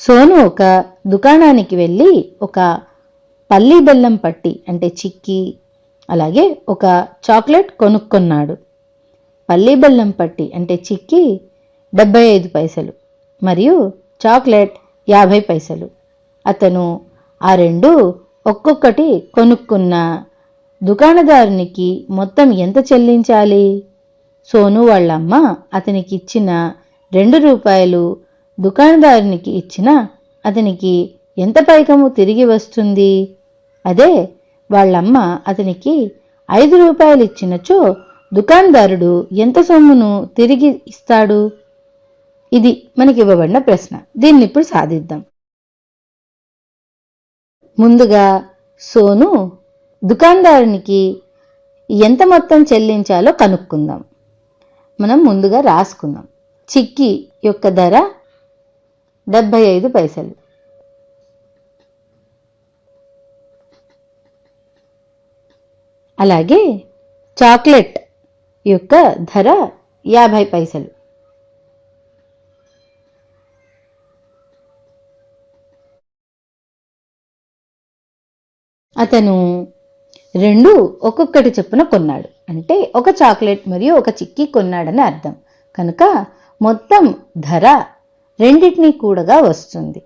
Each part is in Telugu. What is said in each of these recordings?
సోను ఒక దుకాణానికి వెళ్ళి ఒక పల్లి బెల్లం పట్టి అంటే చిక్కీ అలాగే ఒక చాక్లెట్ కొనుక్కున్నాడు. పల్లి బెల్లం పట్టి అంటే చిక్కీ డెబ్బై ఐదు పైసలు మరియు చాక్లెట్ యాభై పైసలు. అతను ఆ రెండు ఒక్కొక్కటి కొనుక్కున్న దుకాణదారునికి మొత్తం ఎంత చెల్లించాలి? సోను వాళ్ళమ్మ అతనికి ఇచ్చిన రెండు రూపాయలు దుకాణదారునికి ఇచ్చిన అతనికి ఎంత పైకము తిరిగి వస్తుంది? అదే వాళ్ళమ్మ అతనికి ఐదు రూపాయలు ఇచ్చినచో దుకాణదారుడు ఎంత సొమ్మును తిరిగి ఇస్తాడు? ఇది మనకి ఇవ్వబడిన ప్రశ్న. దీన్ని ఇప్పుడు సాధిద్దాం. ముందుగా సోను దుకాణదారునికి ఎంత మొత్తం చెల్లించాలో కనుక్కుందాం. మనం ముందుగా రాసుకుందాం. చిక్కీ యొక్క ధర డెబ్బై ఐదు పైసలు. అలాగే చాక్లెట్ యొక్క ధర యాభై పైసలు. అతను రెండు ఒక్కొక్కటి చెప్పున కొన్నాడు. అంటే ఒక చాక్లెట్ మరియు ఒక చిక్కీ కొన్నాడని అర్థం. కనుక మొత్తం ధర రెండింటినీ కూడగా వస్తుంది.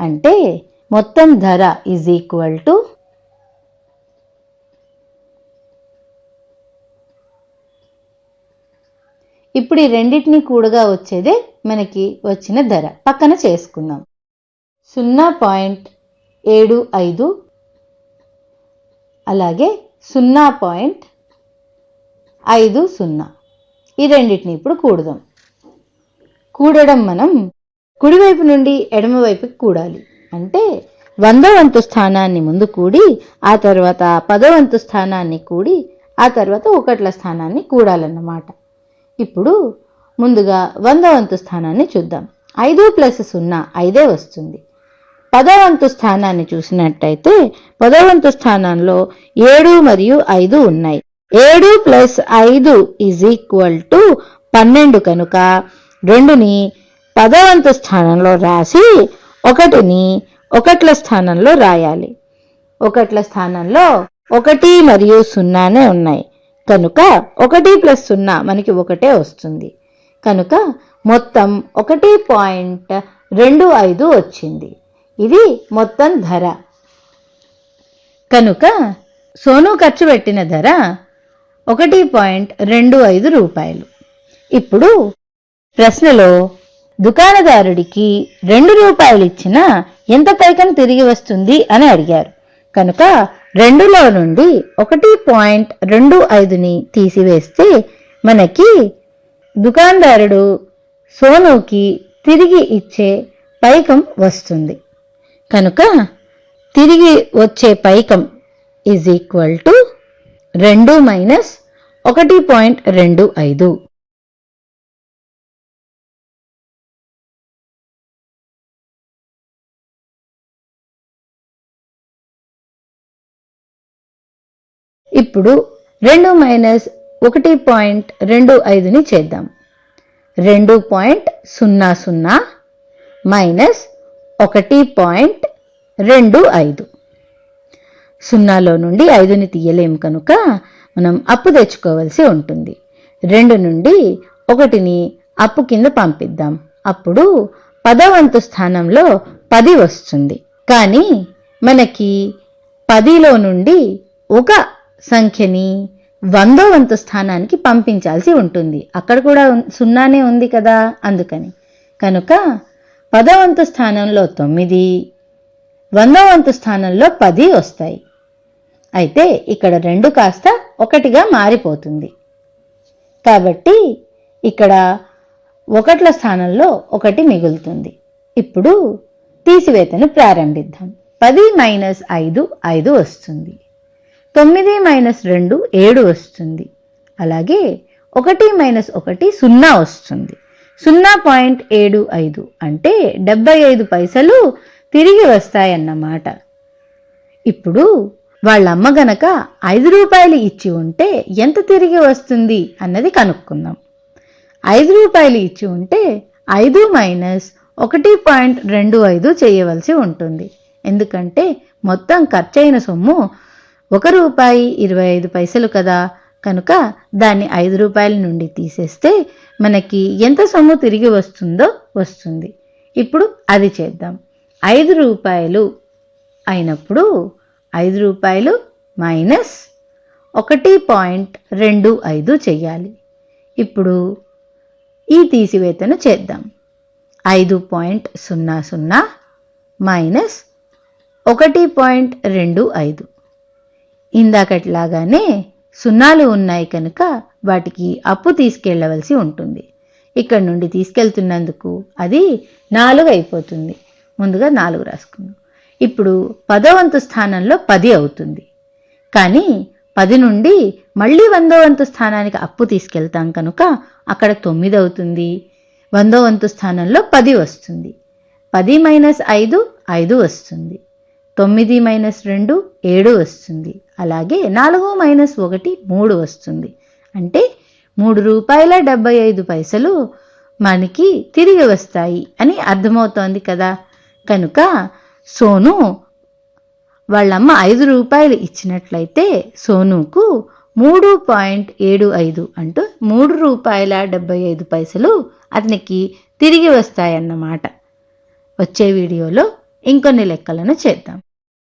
అంటే మొత్తం ధర ఈజ్ ఈక్వల్ టు ఇప్పుడు ఈ రెండింటిని కూడగా వచ్చేదే మనకి వచ్చిన ధర. పక్కన చేసుకుందాం. సున్నా పాయింట్ ఏడు ఐదు అలాగే సున్నా పాయింట్ ఐదు సున్నా. ఈ రెండింటిని ఇప్పుడు కూడదాం. కూడడం మనం కుడివైపు నుండి ఎడమవైపుకి కూడాలి. అంటే వందవంతు స్థానాన్ని ముందు కూడి ఆ తర్వాత పదవంతు స్థానాన్ని కూడి ఆ తర్వాత ఒకట్ల స్థానాన్ని కూడాలన్నమాట. ఇప్పుడు ముందుగా వంద వంతు స్థానాన్ని చూద్దాం. ఐదు ప్లస్ సున్నా ఐదే వస్తుంది. పదవంతు స్థానాన్ని చూసినట్టయితే పదవంతు స్థానంలో ఏడు మరియు ఐదు ఉన్నాయి. ఏడు ప్లస్ ఐదు ఈజ్ ఈక్వల్ టు పన్నెండు కనుక రెండుని పదవంతు స్థానంలో రాసి ఒకటిని ఒకట్ల స్థానంలో రాయాలి. ఒకట్ల స్థానంలో ఒకటి మరియు సున్నానే ఉన్నాయి. కనుక ఒకటి ప్లస్ సున్నా మనకి ఒకటే వస్తుంది. కనుక మొత్తం ఒకటి పాయింట్ రెండు ఐదు వచ్చింది. ఇది మొత్తం ధర. కనుక సోను ఖర్చు పెట్టిన ధర ఒకటి పాయింట్ రెండు ఐదు రూపాయలు. ఇప్పుడు ప్రశ్నలో దుకాణదారుడికి రెండు రూపాయలు ఇచ్చినా ఎంత పైకం తిరిగి వస్తుంది అని అడిగారు. కనుక రెండులో నుండి ఒకటి పాయింట్ రెండు ఐదుని తీసివేస్తే మనకి దుకాణదారుడు సోనుకి తిరిగి ఇచ్చే పైకం వస్తుంది. కనుక తిరిగి వచ్చే పైకం ఈజ్ ఈక్వల్ టు రెండు మైనస్ ఒకటి పాయింట్ రెండు ఐదు. ఇప్పుడు రెండు మైనస్ ఒకటి పాయింట్ రెండు ఐదుని చేద్దాం. రెండు పాయింట్ సున్నా సున్నా మైనస్ ఒకటి పాయింట్ రెండు ఐదు. సున్నాలో నుండి ఐదుని తీయలేము కనుక మనం అప్పు తెచ్చుకోవాల్సి ఉంటుంది. రెండు నుండి ఒకటిని అప్పు కింద పంపిద్దాం. అప్పుడు పదవంతు స్థానంలో పది వస్తుంది. కానీ మనకి పదిలో నుండి ఒక సంఖ్యని వందో వంతు స్థానానికి పంపించాల్సి ఉంటుంది. అక్కడ కూడా సున్నానే ఉంది కదా అందుకని. కనుక పదవంతు స్థానంలో తొమ్మిది వందో వంతు స్థానంలో పది వస్తాయి. అయితే ఇక్కడ రెండు కాస్త ఒకటిగా మారిపోతుంది. కాబట్టి ఇక్కడ ఒకట్ల స్థానంలో ఒకటి మిగులుతుంది. ఇప్పుడు తీసివేతను ప్రారంభిద్దాం. పది మైనస్ ఐదు ఐదు వస్తుంది. తొమ్మిది మైనస్ రెండు ఏడు వస్తుంది. అలాగే ఒకటి మైనస్ ఒకటి సున్నా వస్తుంది. సున్నా పాయింట్ ఏడు ఐదు అంటే డెబ్బై ఐదు పైసలు తిరిగి వస్తాయన్నమాట. ఇప్పుడు వాళ్ళ అమ్మ గనక ఐదు రూపాయలు ఇచ్చి ఉంటే ఎంత తిరిగి వస్తుంది అన్నది కనుక్కుందాం. ఐదు రూపాయలు ఇచ్చి ఉంటే ఐదు మైనస్ ఒకటి పాయింట్ రెండు ఐదు చేయవలసి ఉంటుంది. ఎందుకంటే మొత్తం ఖర్చయిన సొమ్ము ఒక రూపాయి ఇరవై ఐదు పైసలు కదా. కనుక దాన్ని ఐదు రూపాయల నుండి తీసేస్తే మనకి ఎంత సొమ్ము తిరిగి వస్తుందో వస్తుంది. ఇప్పుడు అది చేద్దాం. ఐదు రూపాయలు అయినప్పుడు ఐదు రూపాయలు మైనస్ ఒకటి పాయింట్ రెండు ఐదు చెయ్యాలి. ఇప్పుడు ఈ తీసివేతను చేద్దాం. ఐదు పాయింట్ సున్నా సున్నా మైనస్ ఒకటి పాయింట్ రెండు ఐదు. ఇందాకట్లాగానే సున్నాలు ఉన్నాయి కనుక వాటికి అప్పు తీసుకెళ్ళవలసి ఉంటుంది. ఇక్కడ నుండి తీసుకెళ్తున్నందుకు అది నాలుగు అయిపోతుంది ముందుగా నాలుగు రాసుకుందాం. ఇప్పుడు పదో వంతు స్థానంలో పది అవుతుంది. కానీ పది నుండి మళ్ళీ వందో వంతు స్థానానికి అప్పు తీసుకెళ్తాం కనుక అక్కడ తొమ్మిది అవుతుంది. వందో వంతు స్థానంలో పది వస్తుంది. పది మైనస్ ఐదు ఐదు వస్తుంది. తొమ్మిది మైనస్ రెండు ఏడు వస్తుంది. అలాగే నాలుగు మైనస్ ఒకటి మూడు వస్తుంది. అంటే మూడు రూపాయల డెబ్బై ఐదు పైసలు మనకి తిరిగి వస్తాయి అని అర్థమవుతోంది కదా. కనుక సోను వాళ్ళమ్మ ఐదు రూపాయలు ఇచ్చినట్లయితే సోనుకు మూడు పాయింట్ ఏడు ఐదు అంటూ మూడు రూపాయల డెబ్బై ఐదు పైసలు అతనికి తిరిగి వస్తాయన్నమాట. వచ్చే వీడియోలో ఇంకొన్ని లెక్కలను చేద్దాం.